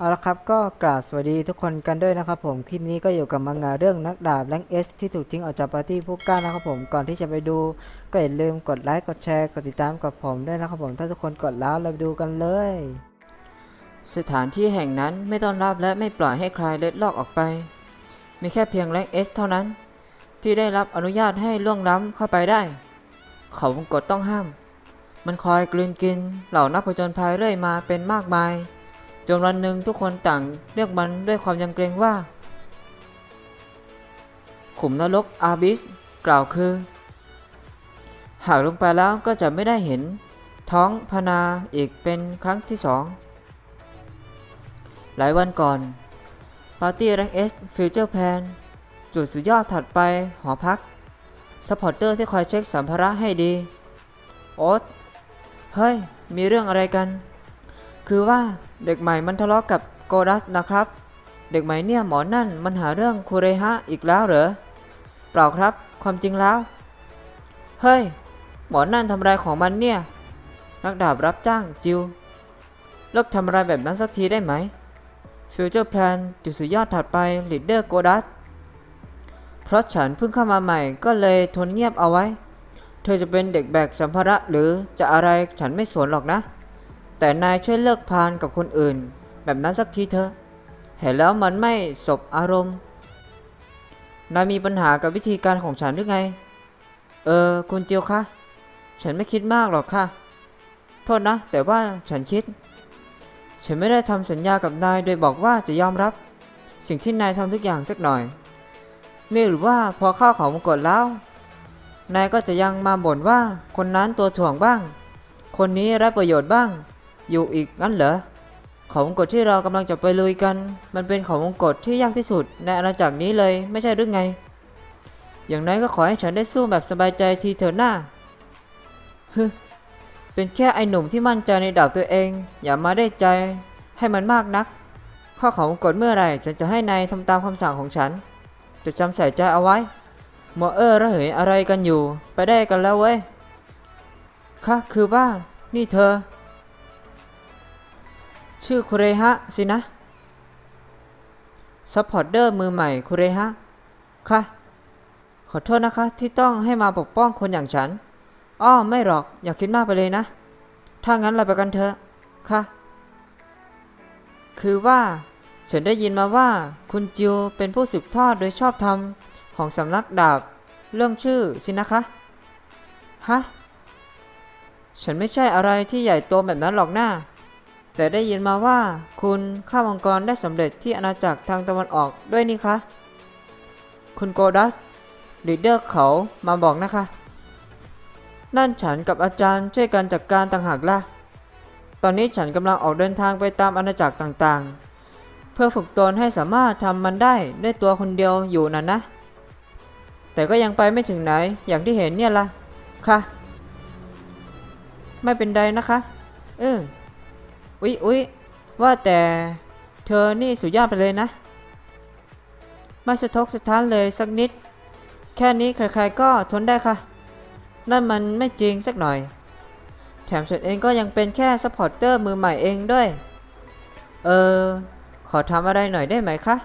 เอาละครับก็กราบสวัสดีทุกคนกันด้วยนะครับผมคลิปนี้ก็อยู่กับมังงะเรื่องนักดาบแรงเอสที่ถูกทิ้งออกจากปาร์ตี้ผู้กล้านะครับผมก่อนที่จะไปดู ก็อย่าลืมกดไลค์กดแชร์กดติดตามกับผมด้วยนะครับผมถ้าทุกคนกดแล้วเราไปดูกันเลย สถานที่แห่งนั้นไม่ต้อนรับและไม่ปล่อยให้ใครเล็ดลอดออกไป มีแค่เพียงแรงเอสเท่านั้น ที่ได้รับอนุญาตให้ล่วงล้ำเข้าไปได้ เขาวงกฎต้องห้าม มันคอยกลืนกินเหล่านักผจญภัยเรื่อยมาเป็นมากมาย จนวันหนึ่งทุกคนต่างเรียกมันด้วยความยำเกรงว่า ขุมนรกอาบิส กล่าวคือ หากลงไปแล้วก็จะไม่ได้เห็น ท้องพนาอีกเป็นครั้งที่สอง หลายวันก่อนปาร์ตี้แรงเอสฟิวเจอร์แพนจุดสุดยอดถัดไปหอพักซัพพอร์เตอร์ที่คอยเช็คสัมภาระให้ดี โอ๊ตเฮ้ย มีเรื่องอะไรกัน คือว่าเด็กใหม่มันทะเลาะกับโกดัสนะครับ เด็กใหม่เนี่ยหมอนั่นมันหาเรื่องคูเรฮะอีกแล้วเหรอ เปล่าครับ ความจริงแล้ว เฮ้ย หมอนั่นทำอะไรของมันเนี่ย นักดาบรับจ้างจิวเลิกทำอะไรแบบนั้นสักทีได้ไหมฟิวเจอร์แพลนจุดสุดยอดถัดไปลีดเดอร์โกดัสเพราะฉันเพิ่งเข้ามาใหม่ก็เลยทนเงียบเอาไว้ เธอจะเป็นเด็กแบกสัมภาระหรือจะอะไรฉันไม่สนหรอกนะ แต่นายช่วยเลิกพานกับคนอื่น แบบนั้นสักทีเถอะ เห็นแล้วมันไม่สบอารมณ์ นายมีปัญหากับวิธีการของฉันหรือไง เออคุณเจิวคะ ฉันไม่คิดมากหรอกค่ะ โทษนะ แต่ว่าฉันคิด ฉันไม่ได้ทำสัญญากับนายโดยบอกว่าจะยอมรับ สิ่งที่นายทำทุกอย่างสักหน่อย นี่หรือว่าพอเข้าของมงกฎแล้ว นายก็จะยังมาบ่นว่าคนนั้นตัวถ่วงบ้าง คนนี้รับประโยชน์บ้าง อยู่อีกงั้นเหรอของมงกฎที่เรากำลังจะไปลุยกัน มันเป็นของมงกฎที่ยากที่สุดในอาณาจักรนี้เลยไม่ใช่หรือไง อย่างน้อยก็ขอให้ฉันได้สู้แบบสบายใจทีเถอะหน้าฮึเป็นแค่ไอหนุ่มที่มั่นใจในดาบตัวเอง อย่ามาได้ใจให้มันมากนัก ข้อของมงกฎเมื่อไหร่ฉันจะให้นายทำตามคำสั่งของฉัน จะจำใส่ใจเอาไว้หมอเออระเหยอะไรกันอยู่ ไปได้กันแล้วเว้ยค่ะคือว่านี่เธอ ชื่อคุเรฮะสินะซัพพอร์ตเดอร์มือใหม่คุเรฮะค่ะ ขอโทษนะคะ ที่ต้องให้มาปกป้องคนอย่างฉัน อ้อ ไม่หรอก อย่าคิดมากไปเลยนะ ถ้างั้นเราไปกันเถอะ ค่ะ คือว่า ฉันได้ยินมาว่าคุณจิวเป็นผู้สืบทอดโดยชอบธรรมของสำนักดาบ เรื่องชื่อสินะคะ ฮะ ฉันไม่ใช่อะไรที่ใหญ่โตแบบนั้นหรอกหน้า แต่ได้ยินมาว่าคุณข้ามังกรได้สำเร็จที่อาณาจักรทางตะวันออกด้วยนี่คะ คุณโกดัสลีดเดอร์เขามาบอกนะคะ นั่นฉันกับอาจารย์ช่วยกันจัดกการต่างหากล่ะ ตอนนี้ฉันกำลังออกเดินทางไปตามอาณาจักรต่างๆ เพื่อฝึกตนให้สามารถทำมันได้ด้วยตัวคนเดียวอยู่นั่นนะ แต่ก็ยังไปไม่ถึงไหนอย่างที่เห็นเนี่ยล่ะ ค่ะ ไม่เป็นไรนะคะ เออ อุ๊ยอุ๊ยว่าแต่เธอนี่สุดยอดไปเลยนะ ไม่สะทกสะท้านเลยสักนิด แค่นี้ใครๆก็ทนได้ค่ะ นั่นมันไม่จริงสักหน่อย แถมฉันเองก็ยังเป็นแค่ซัพพอร์เตอร์มือใหม่เองด้วย เออ ขอทำอะไรหน่อยได้ไหมคะ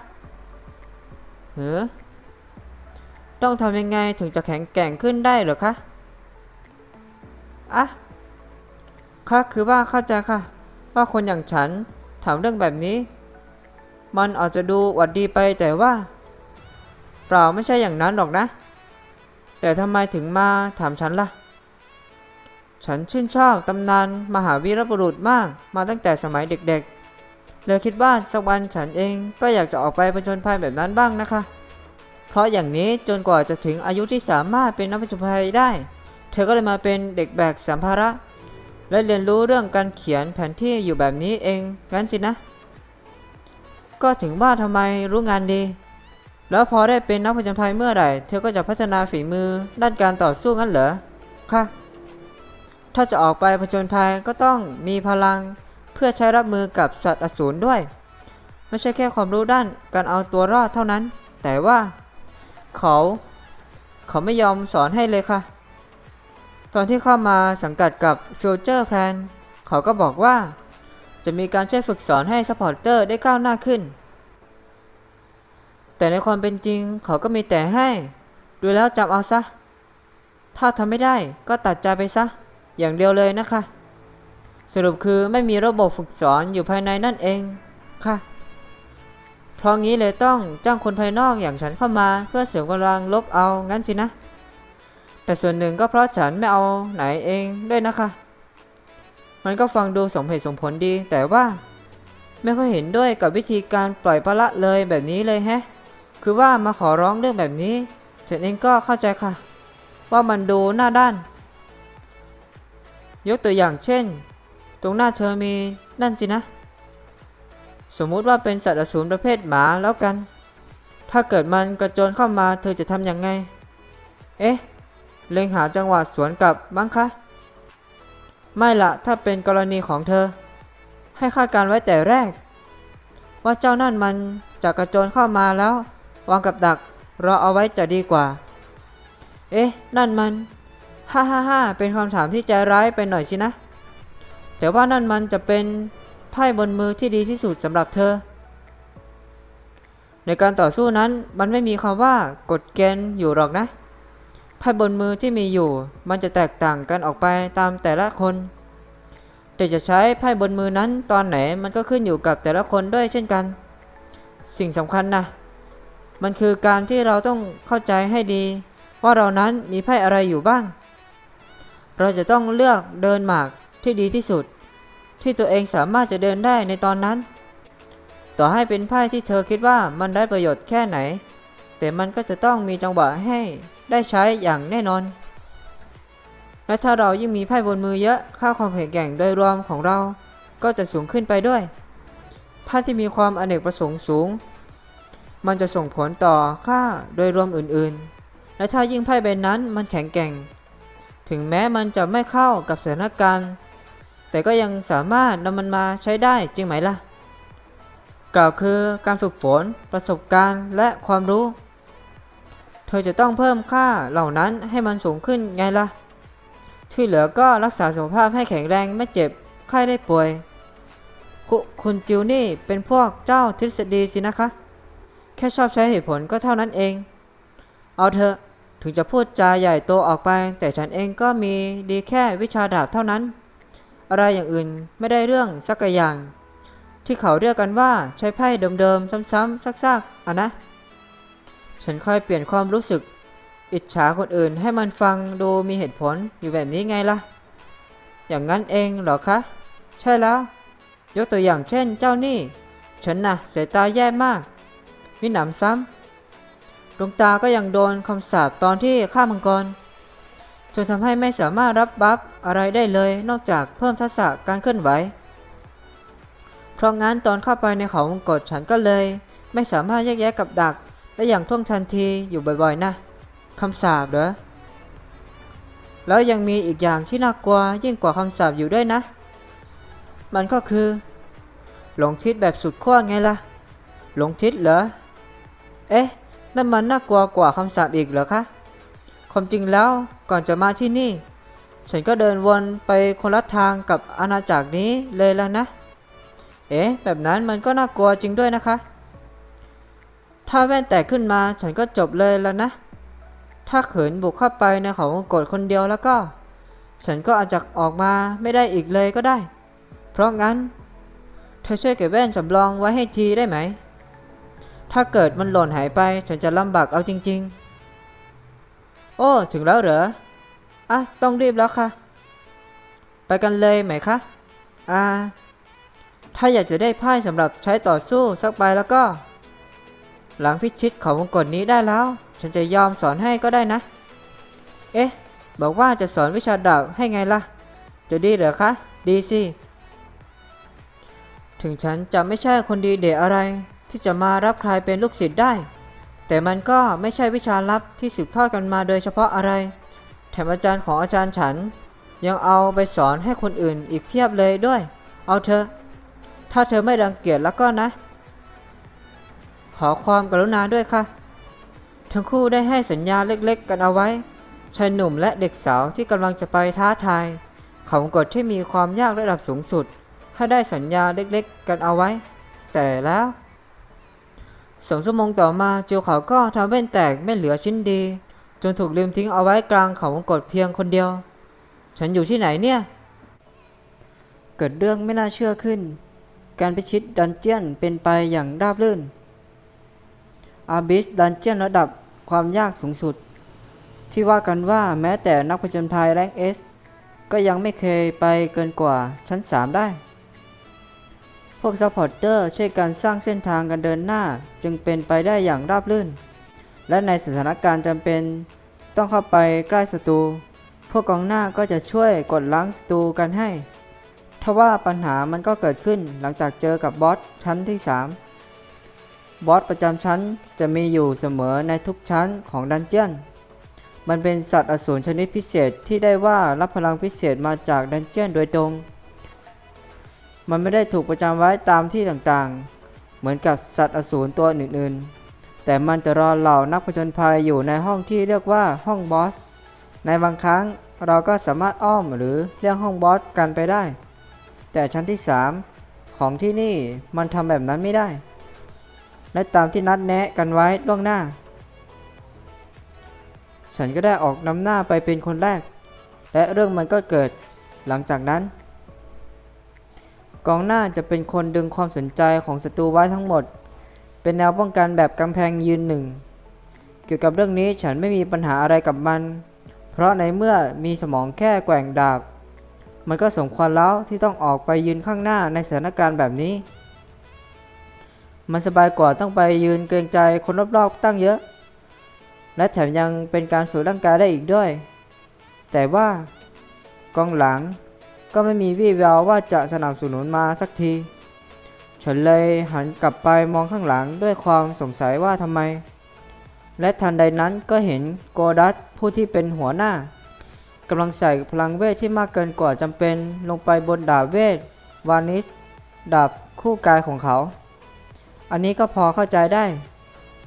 เหือต้องทำยังไงถึงจะแข็งแกร่งขึ้นได้หรอคะ อะค่ะคือว่าเข้าใจค่ะ ว่าคนอย่างฉันถามเรื่องแบบนี้ มันอาจจะดูหวัดดีไปแต่ว่า เปล่าไม่ใช่อย่างนั้นหรอกนะ แต่ทำไมถึงมาถามฉันล่ะ ฉันชื่นชอบตำนานมหาวีรบุรุษมากมาตั้งแต่สมัยเด็กๆเลยคิดว่าสักวันฉันเองก็อยากจะออกไปผจญภัยแบบนั้นบ้างนะคะ เพราะอย่างนี้จนกว่าจะถึงอายุที่สามารถเป็นนักผจญภัยได้ เธอก็เลยมาเป็นเด็กแบกสัมภาระ และเรียนรู้เรื่องการเขียนแผนที่อยู่แบบนี้เองงั้นสินะ ก็ถึงว่าทำไมรู้งานดี แล้วพอได้เป็นนักผจญภัยเมื่อไหร่ เธอก็จะพัฒนาฝีมือด้านการต่อสู้งั้นเหรอค่ะถ้าจะออกไปผจญภัยก็ต้องมีพลังเพื่อใช้รับมือกับสัตว์อสูรด้วย ไม่ใช่แค่ความรู้ด้านการเอาตัวรอดเท่านั้น แต่ว่า เขา เขาไม่ยอมสอนให้เลยค่ะ ตอนที่เข้ามาสังกัดกับ Future Plan เขาก็บอกว่า จะมีการช่วยฝึกสอนให้ซัพพอร์เตอร์ได้ก้าวหน้าขึ้น แต่ในความเป็นจริงเขาก็มีแต่ให้ ดูแล้วจำเอาซะ ถ้าทำไม่ได้ก็ตัดใจไปซะ อย่างเดียวเลยนะคะ สรุปคือไม่มีระบบฝึกสอนอยู่ภายในนั่นเองค่ะ เพราะงี้เลยต้องจ้างคนภายนอกอย่างฉันเข้ามาเพื่อเสริมกำลังลบเอางั้นสินะ แต่ส่วนหนึ่งก็เพราะฉันไม่เอาไหนเองด้วยนะคะ มันก็ฟังดูสมเหตุสมผลดี แต่ว่าไม่ค่อยเห็นด้วยกับวิธีการปล่อยปละละเลยแบบนี้เลยแฮะ คือว่ามาขอร้องเรื่องแบบนี้ฉันเองก็เข้าใจค่ะ ว่ามันดูหน้าด้าน ยกตัวอย่างเช่น ตรงหน้าเธอมีนั่นสินะ สมมุติว่าเป็นสัตว์อสูรประเภทหมาแล้วกัน ถ้าเกิดมันกระโจนเข้ามาเธอจะทำยังไง เอ๊ะ เล็งหาจังหวะสวนกลับมั้งคะ ไม่ละถ้าเป็นกรณีของเธอ ให้คาดการไว้แต่แรก ว่าเจ้านั่นมันจะกระโจนเข้ามาแล้ว วางกับดักรอเอาไว้จะดีกว่า เอ๊ะ นั่นมันฮ่าฮ่าฮ่าเป็นคำถามที่ใจร้ายไปหน่อยสินะ แต่ว่านั่นมันจะเป็นไพ่บนมือที่ดีที่สุดสำหรับเธอ ในการต่อสู้นั้นมันไม่มีคำว่ากฎเกณฑ์อยู่หรอกนะ ไพ่บนมือที่มีอยู่ มันจะแตกต่างกันออกไปตามแต่ละคนแต่จะใช้ไพ่บนมือนั้นตอนไหนมันก็ขึ้นอยู่กับแต่ละคนด้วยเช่นกัน สิ่งสำคัญนะ มันคือการที่เราต้องเข้าใจให้ดี ว่าเรานั้นมีไพ่อะไรอยู่บ้าง เราจะต้องเลือกเดินหมากที่ดีที่สุด ที่ตัวเองสามารถจะเดินได้ในตอนนั้น ต่อให้เป็นไพ่ที่เธอคิดว่ามันได้ประโยชน์แค่ไหน แต่มันก็จะต้องมีจังหวะให้ ได้ใช้อย่างแน่นอน และถ้าเรายิ่งมีไพ่บนมือเยอะ ค่าความแข็งแกร่งโดยรวมของเราก็จะสูงขึ้นไปด้วยไพ่ที่มีความอเนกประสงค์สูง มันจะส่งผลต่อค่าโดยรวมอื่นๆ และถ้ายิ่งไพ่ใบนั้นมันแข็งแกร่ง ถึงแม้มันจะไม่เข้ากับสถานการณ์แต่ก็ยังสามารถนำมันมาใช้ได้จริงไหมล่ะ กล่าวคือการฝึกฝน ประสบการณ์และความรู้ ธอจะต้องเพิ่มค่าเหล่านั้นให้มันสูงขึ้นไงล่ะ ที่เหลือก็รักษาสุขภาพให้แข็งแรงไม่เจ็บไข้ได้ป่วยคุคุณจิวนี่เป็นพวกเจ้าทฤษฎีสินะคะ แค่ชอบใช้เหตุผลก็เท่านั้นเอง เอาเถอะถึงจะพูดจาใหญ่โตออกไป แต่ฉันเองก็มีดีแค่วิชาดาบเท่านั้น อะไรอย่างอื่นไม่ได้เรื่องสักอย่าง ที่เขาเรียกกันว่าใช้ไพ่เดิมๆซ้ำๆซักๆอะนะ ฉันค่อยเปลี่ยนความรู้สึก อิจฉาคนอื่นให้มันฟังดูมีเหตุผลอยู่แบบนี้ไงล่ะ อย่างนั้นเองเหรอคะ ใช่แล้ว ยกตัวอย่างเช่นเจ้านี่ ฉันน่ะสายตาแย่มาก มิหนำซ้ำดวงตาก็ยังโดนคำสาปตอนที่ฆ่ามังกร จนทำให้ไม่สามารถรับบัฟอะไรได้เลยนอกจากเพิ่มทักษะการเคลื่อนไหวเพราะงั้นตอนเข้าไปในเขาวงกฏฉันก็เลย ไม่สามารถแยกแยะกับดัก ได้อย่างท่วงทันทีอยู่บ่อยๆนะคำสาปเหรอแล้วยังมีอีกอย่างที่น่ากลัวยิ่งกว่าคำสาปอยู่ด้วยนะ มันก็คือ หลงทิศแบบสุดขั้วไงล่ะ หลงทิศเหรอ เอ๊ะนั่นมันน่ากลัวกว่าคำสาปอีกเหรอคะ ความจริงแล้วก่อนจะมาที่นี่ ฉันก็เดินวนไปคนละทางกับอาณาจักรนี้เลยแล้วนะ เอ๊ะแบบนั้นมันก็น่ากลัวจริงด้วยนะคะ ถ้าแว่นแตกขึ้นมาฉันก็จบเลยแล้วนะ ถ้าเขินบุกเข้าไปในเขาวงกฏคนเดียวแล้วก็ ฉันก็อาจจะออกมาไม่ได้อีกเลยก็ได้ เพราะงั้น เธอช่วยเก็บแว่นสำรองไว้ให้ทีได้ไหม ถ้าเกิดมันหล่นหายไป ฉันจะลำบากเอาจริง ๆ โอ้ถึงแล้วเหรอ อะต้องรีบแล้วค่ะ ไปกันเลยไหมคะ อ่า ถ้าอยากจะได้ไพ่สำหรับใช้ต่อสู้สักใบแล้วก็ หลังพิชิตเขาวงกฏนี้ได้แล้ว ฉันจะยอมสอนให้ก็ได้นะ เอ๊ะ บอกว่าจะสอนวิชาดาบให้ไงล่ะ จะดีเหรอคะ ดีสิ ถึงฉันจะไม่ใช่คนดีเดะอะไร ที่จะมารับใครเป็นลูกศิษย์ได้ แต่มันก็ไม่ใช่วิชาลับที่สืบทอดกันมาโดยเฉพาะอะไร แถมอาจารย์ของอาจารย์ฉัน ยังเอาไปสอนให้คนอื่นอีกเพียบเลยด้วย เอาเถอถ้าเธอไม่รังเกียจแล้วก็นะ ขอความกรุณาด้วยค่ะ ทั้งคู่ได้ให้สัญญาเล็กๆ กันเอาไว้ชายหนุ่มและเด็กสาวที่กำลังจะไปท้าทายเขาวงกฏที่มีความยากระดับสูงสุด ถ้าได้สัญญาเล็กๆ กันเอาไว้ แต่แล้วสองชั่วโมงต่อมาจิวเขาก็ทำแว่นแตกไม่เหลือชิ้นดี จนถูกลืมทิ้งเอาไว้กลางเขาวงกตเพียงคนเดียว ฉันอยู่ที่ไหนเนี่ย เกิดเรื่องไม่น่าเชื่อขึ้น การพิชิตดันเจียนเป็นไปอย่างราบรื่น อาบิสดันเจียนระดับความยากสูงสุด ที่ว่ากันว่าแม้แต่นักผจญภัยแรงเอสก็ยังไม่เคยไปเกินกว่าชั้น 3 ได้ พวกซัพพอร์เตอร์ช่วยกันสร้างเส้นทางการเดินหน้าจึงเป็นไปได้อย่างราบรื่น และในสถานการณ์จำเป็นต้องเข้าไปใกล้ศัตรู พวกกองหน้าก็จะช่วยกดล้างศัตรูกันให้ทว่าปัญหามันก็เกิดขึ้นหลังจากเจอกับบอสชั้นที่ 3 บอสประจำชั้นจะมีอยู่เสมอในทุกชั้นของดันเจียน มันเป็นสัตว์อสูรชนิดพิเศษที่ได้ว่ารับพลังพิเศษมาจากดันเจียนโดยตรง มันไม่ได้ถูกประจำไว้ตามที่ต่างๆ เหมือนกับสัตว์อสูรตัวอื่นๆ แต่มันจะรอเหล่านักผจญภัยอยู่ในห้องที่เรียกว่าห้องบอส ในบางครั้งเราก็สามารถอ้อมหรือเรียกห้องบอสกันไปได้ แต่ชั้นที่ 3 ของที่นี่มันทำแบบนั้นไม่ได้ และตามที่นัดแนะกันไว้ล่วงหน้า ฉันก็ได้ออกนำหน้าไปเป็นคนแรก และเรื่องมันก็เกิดหลังจากนั้น กองหน้าจะเป็นคนดึงความสนใจของศัตรูไว้ทั้งหมด เป็นแนวป้องกันแบบกำแพงยืนหนึ่ง เกี่ยวกับเรื่องนี้ฉันไม่มีปัญหาอะไรกับมัน เพราะในเมื่อมีสมองแค่แกว่งดาบ มันก็สมควรแล้วที่ต้องออกไปยืนข้างหน้าในสถานการณ์แบบนี้ มันสบายกว่าต้องไปยืนเกรงใจคนรอบๆตั้งเยอะ และแถมยังเป็นการฝึกร่างกายได้อีกด้วย แต่ว่ากองหลังก็ไม่มีวี่แววว่าจะสนับสนุนมาสักที ฉันเลยหันกลับไปมองข้างหลังด้วยความสงสัยว่าทำไม และทันใดนั้นก็เห็นโกดัสผู้ที่เป็นหัวหน้ากำลังใส่พลังเวทที่มากเกินกว่าจำเป็นลงไปบนดาบเวทวานิสดาบคู่กายของเขา อันนี้ก็พอเข้าใจได้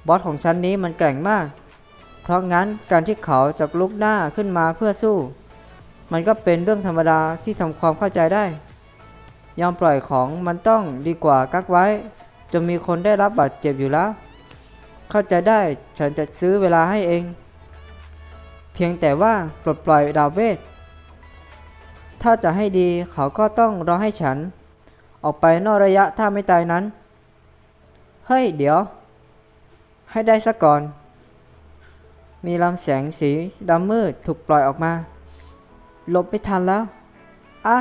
บอสของฉันนี้มันแกร่งมาก เพราะงั้นการที่เขาจะลุกหน้าขึ้นมาเพื่อสู้ มันก็เป็นเรื่องธรรมดาที่ทำความเข้าใจได้ ยอมปล่อยของมันต้องดีกว่ากักไว้ จะมีคนได้รับบาดเจ็บอยู่แล้ว เข้าใจได้ฉันจะซื้อเวลาให้เอง เพียงแต่ว่าปลดปล่อยดาวเวทถ้าจะให้ดีเขาก็ต้องรอให้ฉัน ออกไปนอกระยะถ้าไม่ตายนั้น เฮ้ย เดี๋ยว ให้ได้ซะก่อน มีลำแสงสีดำมืดถูกปล่อยออกมาหลบไม่ทันแล้ว อะ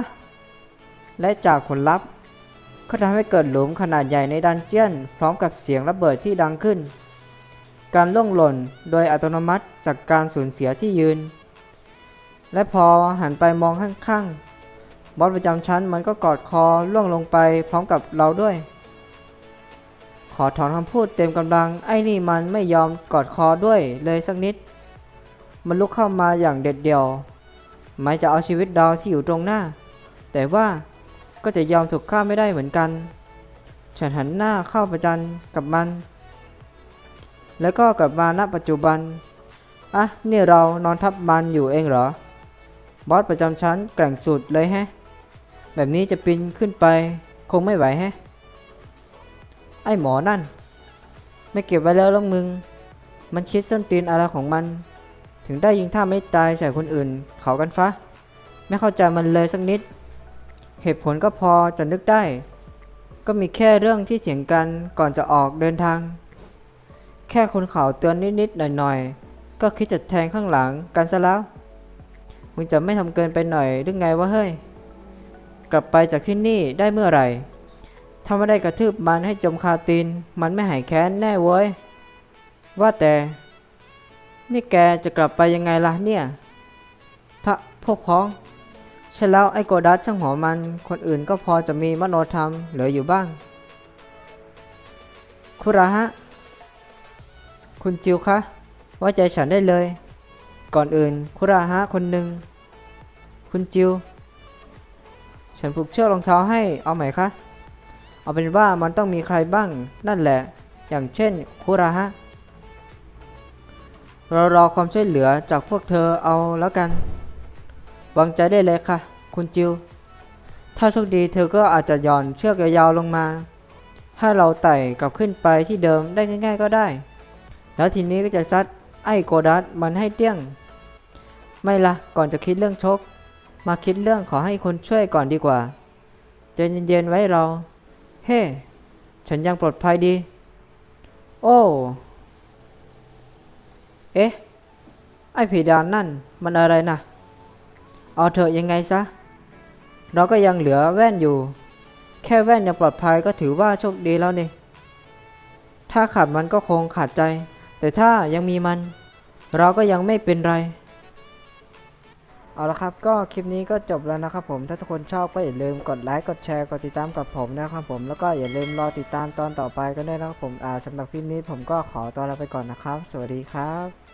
และจากผลลัพธ์ก็ทำให้เกิดหลุมขนาดใหญ่ในดันเจียน พร้อมกับเสียงระเบิดที่ดังขึ้น การล่วงหล่นโดยอัตโนมัติจากการสูญเสียที่ยืน และพอหันไปมองข้างๆ บอสประจำชั้นมันก็กอดคอล่วงลงไปพร้อมกับเราด้วย ขอถอนคำพูดเต็มกำลัง ไอ้นี่มันไม่ยอมกอดคอด้วยเลยสักนิด มันลุกเข้ามาอย่างเด็ดเดี่ยวหมายจะเอาชีวิตดาวที่อยู่ตรงหน้า แต่ว่าก็จะยอมถูกฆ่าไม่ได้เหมือนกัน ฉันหันหน้าเข้าประจันกับมัน แล้วก็กลับมาณปัจจุบัน อะ นี่เรานอนทับมันอยู่เองเหรอ บอสประจำชั้นแกร่งสุดเลยแฮะ แบบนี้จะปีนขึ้นไปคงไม่ไหวแฮะ ไอ้หมอนั่น ไม่เก็บไว้แล้วลงมึง มันคิดส้นตีนอะไรของมัน ถึงได้ยิงท่าไม่ตายใส่คนอื่น เขากันฟะ ไม่เข้าใจมันเลยสักนิด เหตุผลก็พอจะนึกได้ ก็มีแค่เรื่องที่เถียงกันก่อนจะออกเดินทาง แค่คนเขาเตือนนิดๆหน่อยๆ ก็คิดจะแทงข้างหลังกันซะแล้ว มึงจะไม่ทำเกินไปหน่อยหรือไงวะเฮ้ย กลับไปจากที่นี่ได้เมื่อไหร่ ถ้าไม่ได้กระทืบมันให้จมคาตีน มันไม่หายแค้นแน่เว้ย ว่าแต่ นี่แกจะกลับไปยังไงล่ะเนี่ย พระพวกพ้อง ใช่แล้วไอ้โกดัสช่างหัวมัน คนอื่นก็พอจะมีมโนธรรมเหลืออยู่บ้าง คุระฮะ คุณจิวคะไว่าใจฉันได้เลย ก่อนอื่น คุระฮะคนหนึ่ง คุณจิว ฉันผูกเชือกรองเท้าให้ เอาไหมคะ เอาเป็นว่ามันต้องมีใครบ้างนั่นแหละ อย่างเช่นคุระฮะ เรารอความช่วยเหลือจากพวกเธอเอาแล้วกัน วางใจได้เลยค่ะ คุณจิว ถ้าโชคดีเธอก็อาจจะย่อนเชือกยาวๆลงมาให้เราไต่กลับขึ้นไปที่เดิมได้ง่ายๆก็ได้ แล้วทีนี้ก็จะซัดไอ้โกดัสมันให้เตี้ยง ไม่ละก่อนจะคิดเรื่องชก มาคิดเรื่องขอให้คนช่วยก่อนดีกว่าใจเย็นๆไว้เรา เฮ้ ฉันยังปลอดภัยดี โอ้ เอ๊ะ ไอ้ผีดานนั่นมันอะไรนะ เอาเถอะยังไงซะ เราก็ยังเหลือแว่นอยู่ แค่แว่นยังปลอดภัยก็ถือว่าโชคดีแล้วนี่ ถ้าขาดมันก็คงขาดใจ แต่ถ้ายังมีมัน เราก็ยังไม่เป็นไร เอาละครับก็คลิปนี้ก็จบแล้วนะครับผมถ้าทุกคนชอบก็อย่าลืมกดไลค์กดแชร์กดติดตามกับผมนะครับผมแล้วก็อย่าลืมรอติดตามตอนต่อไปกันด้วยนะครับผมอ่าสำหรับคลิปนี้ผมก็ขอตัวลาไปก่อนนะครับ สวัสดีครับ